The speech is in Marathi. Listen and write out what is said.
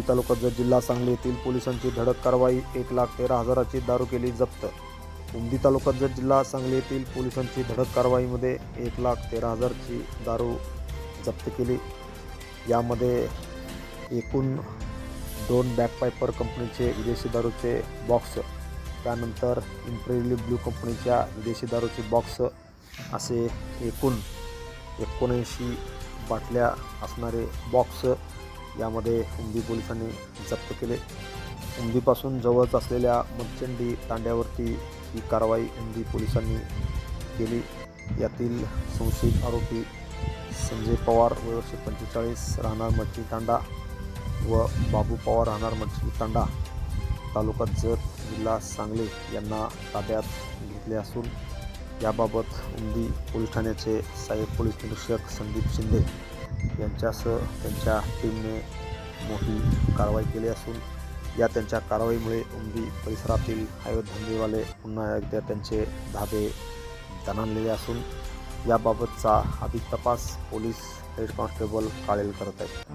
उमदी तालुक्यात जर जिल्हा सांगली येथील पोलिसांची धडक कारवाई एक लाख तेरा हजाराची दारू केली जप्त. उमदी तालुक्यात जर जिल्हा सांगली येथील पोलिसांची धडक कारवाईमध्ये एक लाख तेरा हजारची दारू जप्त केली. यामध्ये एकूण दोन बॅकपायपर कंपनीचे विदेशी दारूचे बॉक्स त्यानंतर इम्प्रेली ब्ल्यू कंपनीच्या विदेशी दारूचे बॉक्स असे एकूण एकोणऐंशी बाटल्या असणारे बॉक्स यामध्ये उमदी पोलिसांनी जप्त केले. उमदीपासून जवळच असलेल्या मच्छंडी तांड्यावरती ही कारवाई उमदी पोलिसांनी केली. यातील संशयित आरोपी संजय पवार वयवर्षे पंचेचाळीस राहणार मच्छी तांडा व बाबू पवार राहणार मच्छी तांडा तालुका जत जिल्हा सांगली यांना ताब्यात घेतले असून याबाबत उमदी पोलीस ठाण्याचे सहाय्यक पोलीस निरीक्षक संदीप शिंदे यांच्यासह त्यांच्या टीमने मोठी कारवाई केली असून या त्यांच्या कारवाईमुळे उमदी परिसरातील हायवे धंदेवाले पुन्हा एकदा त्यांचे धाबे दणाणलेले असून याबाबतचा अधिक तपास पोलीस हेड कॉन्स्टेबल काळेल करत आहेत.